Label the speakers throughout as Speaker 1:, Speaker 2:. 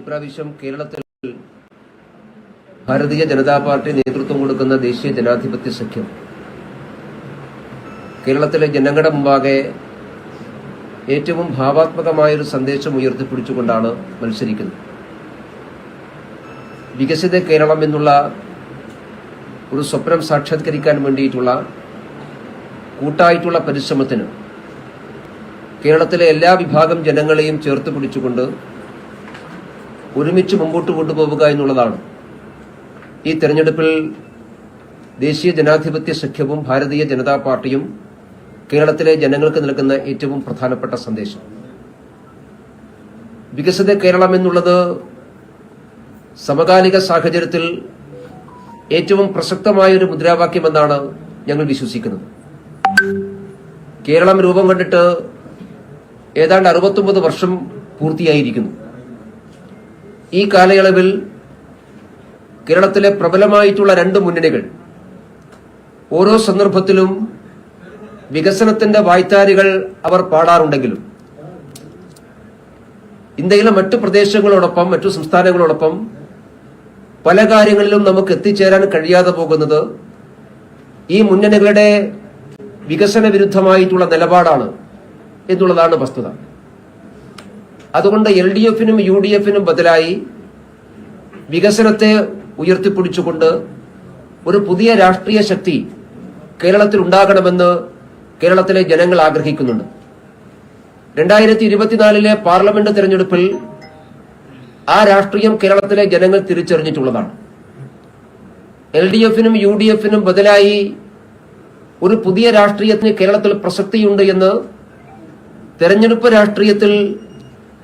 Speaker 1: ഇപ്രാവശ്യം കേരളത്തിൽ ഭാരതീയ ജനതാ പാർട്ടി നേതൃത്വം കൊടുക്കുന്ന ദേശീയ ജനാധിപത്യ സഖ്യം. കേരളത്തിലെ ജനങ്ങളുടെ മുമ്പാകെ ഏറ്റവും ഭാവാത്മകമായൊരു സന്ദേശം ഉയർത്തിപ്പിടിച്ചുകൊണ്ടാണ് മത്സരിക്കുന്നത്. വികസിത കേരളം എന്നുള്ള ഒരു സ്വപ്നം സാക്ഷാത്കരിക്കാൻ വേണ്ടിയിട്ടുള്ള കൂട്ടായിട്ടുള്ള പരിശ്രമത്തിന് കേരളത്തിലെ എല്ലാ വിഭാഗം ജനങ്ങളെയും ചേർത്ത് പിടിച്ചുകൊണ്ട് ഒരുമിച്ച് മുമ്പോട്ട് കൊണ്ടുപോവുക എന്നുള്ളതാണ്. ഈ തെരഞ്ഞെടുപ്പിൽ ദേശീയ ജനാധിപത്യ സഖ്യവും ഭാരതീയ ജനതാ പാർട്ടിയും കേരളത്തിലെ ജനങ്ങൾക്ക് നൽകുന്ന ഏറ്റവും പ്രധാനപ്പെട്ട സന്ദേശം. വികസിത കേരളം എന്നുള്ളത് സമകാലിക സാഹചര്യത്തിൽ ഏറ്റവും പ്രസക്തമായ ഒരു മുദ്രാവാക്യമെന്നാണ് ഞങ്ങൾ വിശ്വസിക്കുന്നത്. കേരളം രൂപം കണ്ടിട്ട് ഏതാണ്ട് അറുപത്തൊമ്പത് വർഷം പൂർത്തിയായിരിക്കുന്നു. ഈ കാലയളവിൽ കേരളത്തിലെ പ്രബലമായിട്ടുള്ള രണ്ട് മുന്നണികൾ ഓരോ സന്ദർഭത്തിലും വികസനത്തിന്റെ വായ്ത്താരികൾ അവർ പാടാറുണ്ടെങ്കിലും ഇന്ത്യയിലെ മറ്റു പ്രദേശങ്ങളോടൊപ്പം മറ്റു സംസ്ഥാനങ്ങളോടൊപ്പം പല കാര്യങ്ങളിലും നമുക്ക് എത്തിച്ചേരാൻ കഴിയാതെ പോകുന്നത് ഈ മുന്നണികളുടെ വികസന വിരുദ്ധമായിട്ടുള്ള നിലപാടാണ് എന്നുള്ളതാണ് വസ്തുത. അതുകൊണ്ട് എൽ ഡി എഫിനും യു ഡി എഫിനും ബദലായി വികസനത്തെ ഉയർത്തിപ്പിടിച്ചുകൊണ്ട് ഒരു പുതിയ രാഷ്ട്രീയ ശക്തി കേരളത്തിൽ ഉണ്ടാകണമെന്ന് കേരളത്തിലെ ജനങ്ങൾ ആഗ്രഹിക്കുന്നുണ്ട്. രണ്ടായിരത്തി ഇരുപത്തിനാലിലെ പാർലമെന്റ് തെരഞ്ഞെടുപ്പിൽ ആ രാഷ്ട്രീയം കേരളത്തിലെ ജനങ്ങൾ തിരിച്ചറിഞ്ഞിട്ടുള്ളതാണ്. എൽ ഡി എഫിനും യു ഡി എഫിനും ബദലായി ഒരു പുതിയ രാഷ്ട്രീയത്തിന് കേരളത്തിൽ പ്രസക്തിയുണ്ട് എന്ന് തെരഞ്ഞെടുപ്പ് രാഷ്ട്രീയത്തിൽ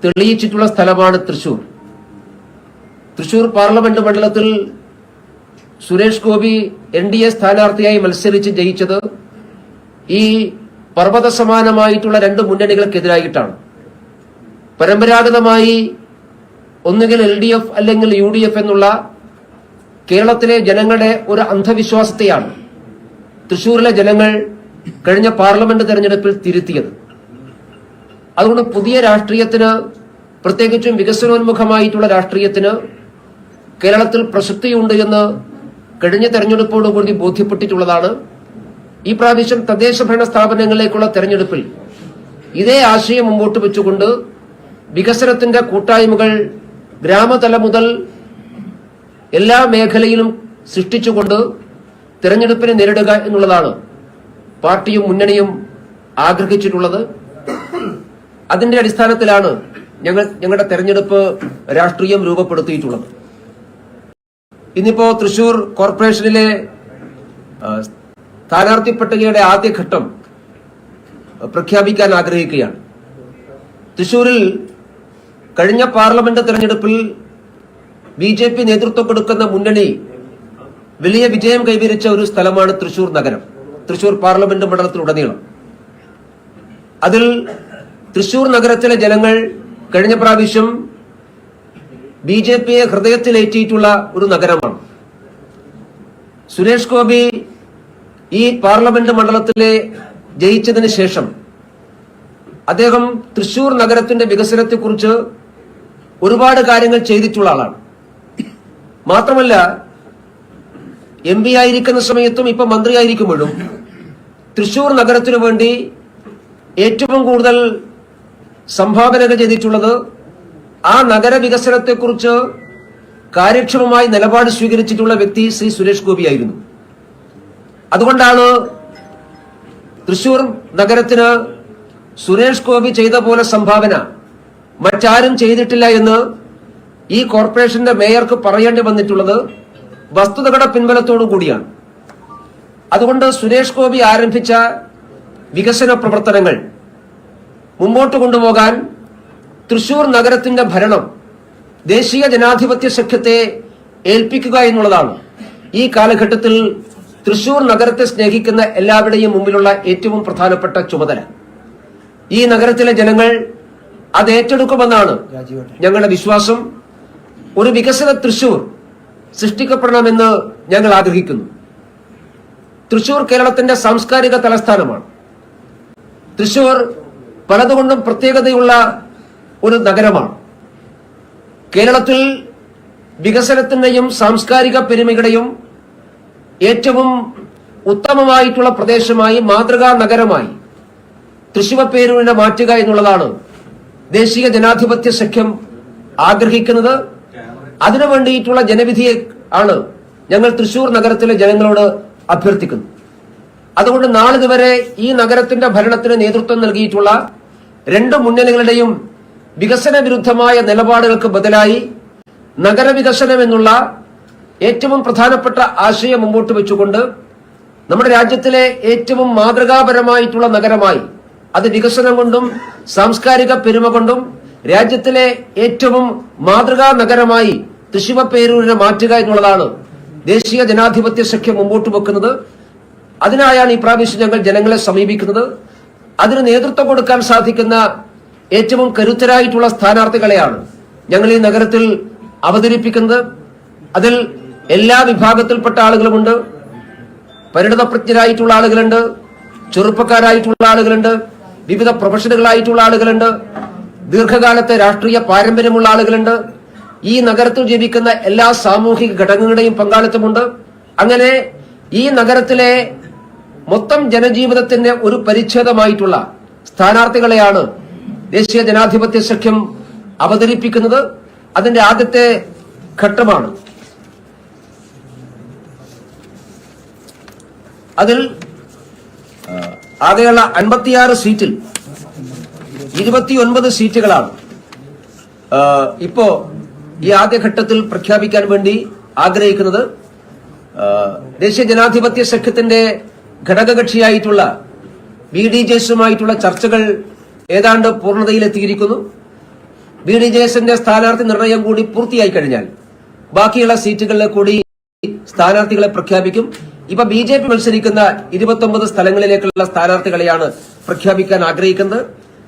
Speaker 1: തെളിയിച്ചിട്ടുള്ള സ്ഥലമാണ് തൃശൂർ. തൃശൂർ പാർലമെന്റ് മണ്ഡലത്തിൽ Suresh Gopi N D A സ്ഥാനാർത്ഥിയായി മത്സരിച്ച് ജയിച്ചത് ഈ പർവത സമാനമായിട്ടുള്ള രണ്ട് മുന്നണികൾക്കെതിരായിട്ടാണ്. പരമ്പരാഗതമായി ഒന്നുകിൽ എൽ ഡി എഫ് അല്ലെങ്കിൽ യു ഡി എഫ് എന്നുള്ള കേരളത്തിലെ ജനങ്ങളുടെ ഒരു അന്ധവിശ്വാസത്തെയാണ് തൃശൂരിലെ ജനങ്ങൾ കഴിഞ്ഞ പാർലമെന്റ് തെരഞ്ഞെടുപ്പിൽ തിരുത്തിയത്. അതുകൊണ്ട് പുതിയ രാഷ്ട്രീയത്തിന് പ്രത്യേകിച്ചും വികസനോന്മുഖമായിട്ടുള്ള രാഷ്ട്രീയത്തിന് കേരളത്തിൽ പ്രസക്തിയുണ്ട് എന്ന് കഴിഞ്ഞ തെരഞ്ഞെടുപ്പോടുകൂടി ബോധ്യപ്പെട്ടിട്ടുള്ളതാണ്. ഈ പ്രാവശ്യം തദ്ദേശ ഭരണ സ്ഥാപനങ്ങളിലേക്കുള്ള തെരഞ്ഞെടുപ്പിൽ ഇതേ ആശയം മുമ്പോട്ട് വെച്ചുകൊണ്ട് വികസനത്തിന്റെ കൂട്ടായ്മകൾ ഗ്രാമതല മുതൽ എല്ലാ മേഖലയിലും സൃഷ്ടിച്ചുകൊണ്ട് തെരഞ്ഞെടുപ്പിനെ നേരിടുക എന്നുള്ളതാണ് പാർട്ടിയും മുന്നണിയും ആഗ്രഹിച്ചിട്ടുള്ളത്. അതിന്റെ അടിസ്ഥാനത്തിലാണ് ഞങ്ങൾ ഞങ്ങളുടെ തെരഞ്ഞെടുപ്പ് രാഷ്ട്രീയം രൂപപ്പെടുത്തിയിട്ടുള്ളത്. ഇന്നിപ്പോ തൃശൂർ കോർപ്പറേഷനിലെ സ്ഥാനാർത്ഥി പട്ടികയുടെ ആദ്യഘട്ടം പ്രഖ്യാപിക്കാൻ ആഗ്രഹിക്കുകയാണ്. തൃശൂരിൽ കഴിഞ്ഞ പാർലമെന്റ് തെരഞ്ഞെടുപ്പിൽ ബി ജെ പി നേതൃത്വം കൊടുക്കുന്ന മുന്നണി വലിയ വിജയം കൈവരിച്ച ഒരു സ്ഥലമാണ് തൃശൂർ നഗരം തൃശൂർ പാർലമെന്റ് മണ്ഡലത്തിലുടനീളം. അതിൽ തൃശൂർ നഗരത്തിലെ ജനങ്ങൾ കഴിഞ്ഞ പ്രാവശ്യം ബി ജെ പിയെ ഹൃദയത്തിലേറ്റിയിട്ടുള്ള ഒരു നഗരമാണ്. സുരേഷ് ഗോപി ഈ പാർലമെന്റ് മണ്ഡലത്തിലെ ജയിച്ചതിന് ശേഷം അദ്ദേഹം തൃശൂർ നഗരത്തിന്റെ വികസനത്തെക്കുറിച്ച് ഒരുപാട് കാര്യങ്ങൾ ചെയ്തിട്ടുള്ള ആളാണ്. മാത്രമല്ല എം പി ആയിരിക്കുന്ന സമയത്തും ഇപ്പൊ മന്ത്രിയായിരിക്കുമ്പോഴും തൃശൂർ നഗരത്തിനു വേണ്ടി ഏറ്റവും കൂടുതൽ സംഭാവനകൾ ചെയ്തിട്ടുള്ളത് ആ നഗര വികസനത്തെക്കുറിച്ച് കാര്യക്ഷമമായി നിലപാട് സ്വീകരിച്ചിട്ടുള്ള വ്യക്തി ശ്രീ സുരേഷ് ഗോപി ആയിരുന്നു. അതുകൊണ്ടാണ് തൃശൂർ നഗരത്തിന് സുരേഷ് ഗോപി ചെയ്ത പോലെ സംഭാവന മറ്റാരും ചെയ്തിട്ടില്ല എന്ന് ഈ കോർപ്പറേഷന്റെ മേയർക്ക് പറയേണ്ടി വന്നിട്ടുള്ളത് വസ്തുതകളുടെ പിൻബലത്തോടു കൂടിയാണ്. അതുകൊണ്ട് സുരേഷ് ഗോപി ആരംഭിച്ച വികസന പ്രവർത്തനങ്ങൾ മുമ്പോട്ട് കൊണ്ടുപോകാൻ തൃശൂർ നഗരത്തിന്റെ ഭരണം ദേശീയ ജനാധിപത്യ സഖ്യത്തെ ഏൽപ്പിക്കുക എന്നുള്ളതാണ്. ഈ കാലഘട്ടത്തിൽ തൃശൂർ നഗരത്തെ സ്നേഹിക്കുന്ന എല്ലാവരുടെയും മുമ്പിലുള്ള ഏറ്റവും പ്രധാനപ്പെട്ട ചുമതല. ഈ നഗരത്തിലെ ജനങ്ങൾ അത് ഏറ്റെടുക്കുമെന്നാണ് ഞങ്ങളുടെ വിശ്വാസം. ഒരു വികസന തൃശൂർ സൃഷ്ടിക്കപ്പെടണമെന്ന് ഞങ്ങൾ ആഗ്രഹിക്കുന്നു. തൃശൂർ കേരളത്തിന്റെ സാംസ്കാരിക തലസ്ഥാനമാണ്. തൃശൂർ പലതുകൊണ്ടും പ്രത്യേകതയുള്ള ഒരു നഗരമാണ്. കേരളത്തിൽ വികസനത്തിന്റെയും സാംസ്കാരിക പെരുമയുടെയും ഏറ്റവും ഉത്തമമായിട്ടുള്ള പ്രദേശമായി മാതൃകാ നഗരമായി തൃശിവപ്പേരൂരിനെ മാറ്റുക എന്നുള്ളതാണ് ദേശീയ ജനാധിപത്യ സഖ്യം ആഗ്രഹിക്കുന്നത്. അതിനു വേണ്ടിയിട്ടുള്ള ജനവിധിയെ ആണ് ഞങ്ങൾ തൃശൂർ നഗരത്തിലെ ജനങ്ങളോട് അഭ്യർത്ഥിക്കുന്നത്. അതുകൊണ്ട് നാളിതുവരെ ഈ നഗരത്തിന്റെ ഭരണത്തിന് നേതൃത്വം നൽകിയിട്ടുള്ള രണ്ട് മുന്നണികളുടെയും വികസന വിരുദ്ധമായ നിലപാടുകൾക്ക് ബദലായി നഗരവികസനം എന്നുള്ള ഏറ്റവും പ്രധാനപ്പെട്ട ആശയം മുമ്പോട്ട് വെച്ചുകൊണ്ട് നമ്മുടെ രാജ്യത്തിലെ ഏറ്റവും മാതൃകാപരമായിട്ടുള്ള നഗരമായി അത് വികസനം കൊണ്ടും സാംസ്കാരിക പെരുമ കൊണ്ടും രാജ്യത്തിലെ ഏറ്റവും മാതൃകാ നഗരമായി തൃശിവപ്പേരൂരിനെ മാറ്റുക എന്നുള്ളതാണ് ദേശീയ ജനാധിപത്യ സഖ്യം മുമ്പോട്ട് വെക്കുന്നത്. അതിനായാണ് ഈ പ്രാവശ്യം ഞങ്ങൾ ജനങ്ങളെ സമീപിക്കുന്നത്. അതിന് നേതൃത്വം കൊടുക്കാൻ സാധിക്കുന്ന ഏറ്റവും കരുത്തരായിട്ടുള്ള സ്ഥാനാർത്ഥികളെയാണ് ഞങ്ങൾ ഈ നഗരത്തിൽ അവതരിപ്പിക്കുന്നത്. അതിൽ എല്ലാ വിഭാഗത്തിൽപ്പെട്ട ആളുകളുമുണ്ട്. പരിണിതപ്രജ്ഞരായിട്ടുള്ള ആളുകളുണ്ട്. ചെറുപ്പക്കാരായിട്ടുള്ള ആളുകളുണ്ട്. വിവിധ പ്രൊഫഷനുകളായിട്ടുള്ള ആളുകളുണ്ട്. ദീർഘകാലത്തെ രാഷ്ട്രീയ പാരമ്പര്യമുള്ള ആളുകളുണ്ട്. ഈ നഗരത്തിൽ ജീവിക്കുന്ന എല്ലാ സാമൂഹിക ഘടകങ്ങളുടെയും പങ്കാളിത്തമുണ്ട്. അങ്ങനെ ഈ നഗരത്തിലെ മൊത്തം ജനജീവിതത്തിന്റെ ഒരു പരിച്ഛേദമായിട്ടുള്ള സ്ഥാനാർത്ഥികളെയാണ് ദേശീയ ജനാധിപത്യ സഖ്യം അവതരിപ്പിക്കുന്നത്. അതിന്റെ ആദ്യത്തെ ഘട്ടമാണ്. അതിൽ ആകെയുള്ള അൻപത്തിയാറ് സീറ്റിൽ ഇരുപത്തിയൊൻപത് സീറ്റുകളാണ്. ഇപ്പോ ഈ ആദ്യഘട്ടത്തിൽ പ്രഖ്യാപിക്കാൻ വേണ്ടി ആഗ്രഹിക്കുന്നത് ദേശീയ ജനാധിപത്യ സഖ്യത്തിന്റെ ഘടകകക്ഷിയായിട്ടുള്ള ബി ഡി ജെ എസുമായിട്ടുള്ള ചർച്ചകൾ ഏതാണ്ട് പൂർണതയിലെത്തിയിരിക്കുന്നു. ബി ഡി ജെ എസിന്റെ സ്ഥാനാർത്ഥി നിർണയം കൂടി പൂർത്തിയായി കഴിഞ്ഞാൽ ബാക്കിയുള്ള സീറ്റുകളിൽ കൂടി സ്ഥാനാർത്ഥികളെ പ്രഖ്യാപിക്കും. ഇപ്പൊ ബി ജെ പി മത്സരിക്കുന്ന ഇരുപത്തൊമ്പത് സ്ഥലങ്ങളിലേക്കുള്ള സ്ഥാനാർത്ഥികളെയാണ് പ്രഖ്യാപിക്കാൻ ആഗ്രഹിക്കുന്നത്.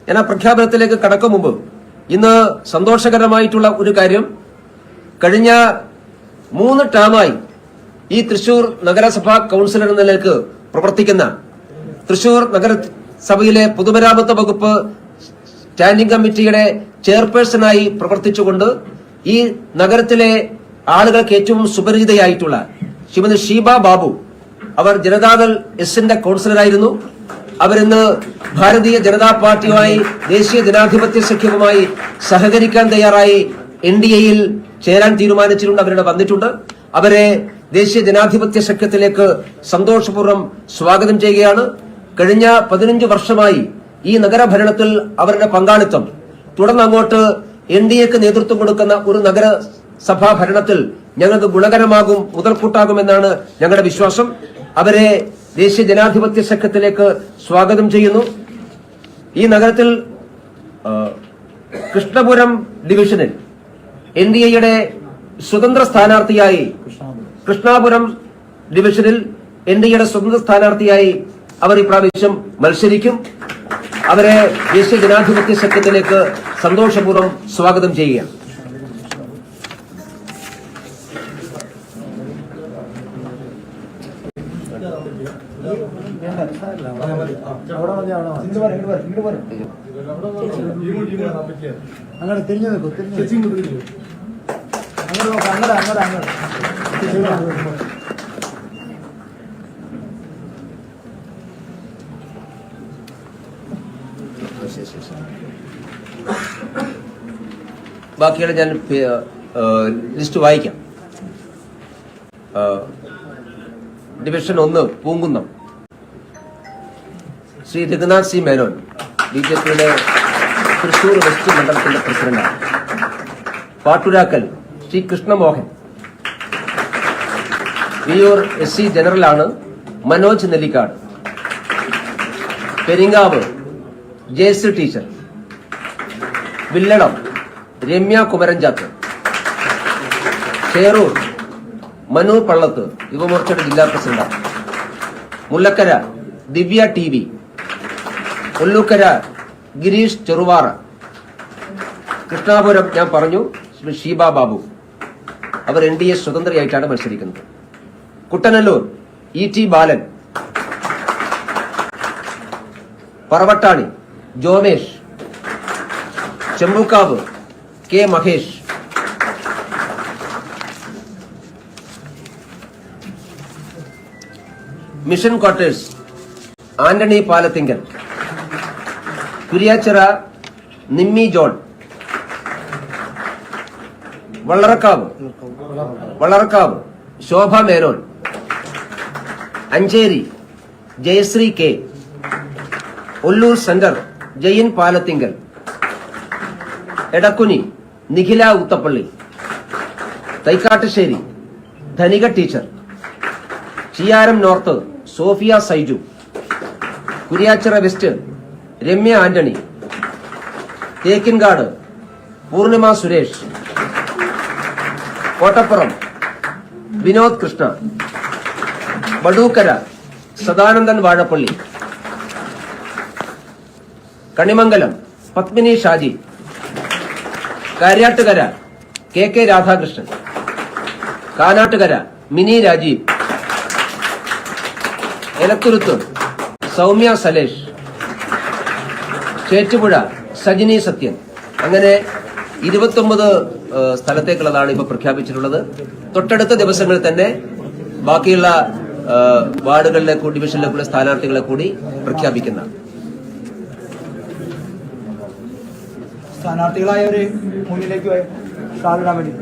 Speaker 1: ഞാൻ ആ പ്രഖ്യാപനത്തിലേക്ക് കടക്കും മുമ്പ് ഇന്ന് സന്തോഷകരമായിട്ടുള്ള ഒരു കാര്യം. കഴിഞ്ഞ മൂന്ന് ടേമായി ഈ തൃശൂർ നഗരസഭാ കൌൺസിലർ എന്ന നിലയ്ക്ക് പ്രവർത്തിക്കുന്ന തൃശൂർ നഗരസഭയിലെ പൊതുമരാമത്ത് വകുപ്പ് സ്റ്റാൻഡിംഗ് കമ്മിറ്റിയുടെ ചെയർപേഴ്സണായി പ്രവർത്തിച്ചുകൊണ്ട് ഈ നഗരത്തിലെ ആളുകൾക്ക് ഏറ്റവും സുപരിചിതയായിട്ടുള്ള ശ്രീമതി ഷീബ ബാബു അവർ ജനതാദൾ എസിന്റെ കൌൺസിലറായിരുന്നു. അവരിന്ന് ഭാരതീയ ജനതാ പാർട്ടിയുമായി ദേശീയ ജനാധിപത്യ സഖ്യവുമായി സഹകരിക്കാൻ തയ്യാറായി എൻ ഡി എയിൽ ചേരാൻ തീരുമാനിച്ചിട്ടുണ്ട് അവരുടെ വന്നിട്ടുണ്ട്. അവരെ ദേശീയ ജനാധിപത്യ സഖ്യത്തിലേക്ക് സന്തോഷപൂർവം സ്വാഗതം ചെയ്യുകയാണ്. കഴിഞ്ഞ പതിനഞ്ച് വർഷമായി ഈ നഗരഭരണത്തിൽ അവരുടെ പങ്കാളിത്തം. തുടർന്ന് അങ്ങോട്ട് എൻ ഡി എക്ക് നേതൃത്വം കൊടുക്കുന്ന ഒരു നഗരസഭാ ഭരണത്തിൽ ഞങ്ങൾക്ക് ഗുണകരമാകും മുതൽക്കൂട്ടാകുമെന്നാണ് ഞങ്ങളുടെ വിശ്വാസം. അവരെ ദേശീയ ജനാധിപത്യ സഖ്യത്തിലേക്ക് സ്വാഗതം ചെയ്യുന്നു. ഈ നഗരത്തിൽ കൃഷ്ണപുരം ഡിവിഷനിൽ എൻ ഡി എയുടെ സ്വതന്ത്ര സ്ഥാനാർത്ഥിയായി കൃഷ്ണാപുരം ഡിവിഷനിൽ എൻ ഡി എയുടെ സ്വതന്ത്ര സ്ഥാനാർത്ഥിയായി അവർ ഇപ്രാവശ്യം മത്സരിക്കും. അവരെ ദേശീയ ജനാധിപത്യ സഖ്യത്തിലേക്ക് സന്തോഷപൂർവം സ്വാഗതം ചെയ്യുകയാണ്.
Speaker 2: അങ്ങനെ തിരിഞ്ഞു നിൽക്കും തിരിഞ്ഞു. അങ്ങോട്ട് അങ്ങോട്ട് അങ്ങോട്ട്
Speaker 1: ബാക്കിയുള്ള ഞാൻ ലിസ്റ്റ് വായിക്കാം. ഡിവിഷൻ ഒന്ന് Poonkunnam. Shri Raghunath C. Menon B J പിയുടെ തൃശൂർ വെസ്റ്റ് മണ്ഡലത്തിന്റെ പ്രസിഡന്റാണ്. പാട്ടുരാക്കൽ ശ്രീ കൃഷ്ണമോഹൻ വിയൂർ എസ് സി ജനറലാണ് മനോജ് നെല്ലിക്കാട്. പെരിങ്ങാവ് ജയശ്രീ ടീച്ചർ. വില്ലടം രമ്യ കുമരഞ്ചാത്ത് ചേറൂർ മനു പള്ളത്ത് യുവമോർച്ചയുടെ ജില്ലാ president. Mullakkara Divya T V. Kolookkara Girish Cheruvara. Krishnapuram ഞാൻ പറഞ്ഞു ഷീബ ബാബു. അവർ എൻ ഡി എ സ്വതന്ത്രയായിട്ടാണ് മത്സരിക്കുന്നത്. Kuttanellur E T Balan Paravattani Jomesh Chembukkavu K Mahesh. Mission quarters Antony Palathingal Kuriachira Nimmi John. Vallarakkavu. Vallarakkavu. Shobha Menon. Ancheri. Jayashree K. Ollur centre. Jain Palathingal. Edakkuni. Nikhila Uthappally Thaikkattussery. Dhanika teacher. Chiyyaram north. Sophia Saiju. Kuriachira west. Remya Antony. Thekkinkadu. Poornima Suresh. Kottappuram. Vinod Krishna. Vadookkara. Sadanandan Vazhappally. Kanimangalam. Padmini Shaji. Kariyattukara. K K Radhakrishnan. Kanattukara. Mini Rajeev. Elathuruthu. Soumya Salesh. Chettupuzha. Sajini Sathyan. അങ്ങനെ ഇരുപത്തൊമ്പത് സ്ഥലത്തേക്കുള്ളതാണ് ഇപ്പോൾ പ്രഖ്യാപിച്ചിട്ടുള്ളത്. തൊട്ടടുത്ത ദിവസങ്ങളിൽ തന്നെ ബാക്കിയുള്ള വാർഡുകളിലെ കൂടി ഡിവിഷനിലെ കൂടി സ്ഥാനാർത്ഥികളെ കൂടി പ്രഖ്യാപിക്കുന്ന.
Speaker 2: സ്ഥാനാർത്ഥികളായവര് മുന്നിലേക്ക് വേണ്ടി.